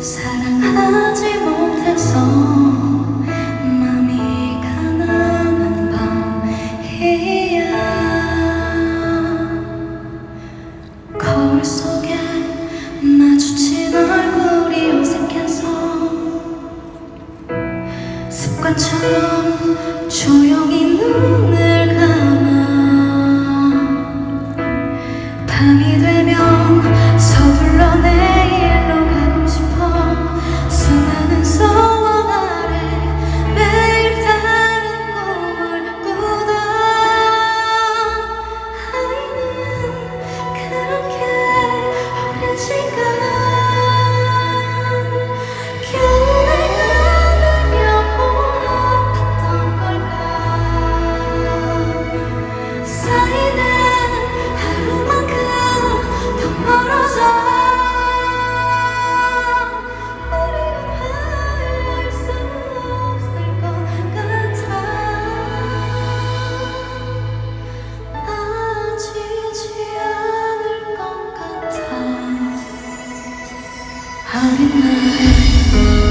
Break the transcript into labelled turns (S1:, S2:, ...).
S1: 사랑하지 못해서 맘이 가난한 밤이야. 거울 속에 마주친 얼굴이 어색해서 습관처럼 조용히 눈을 I'll be mine.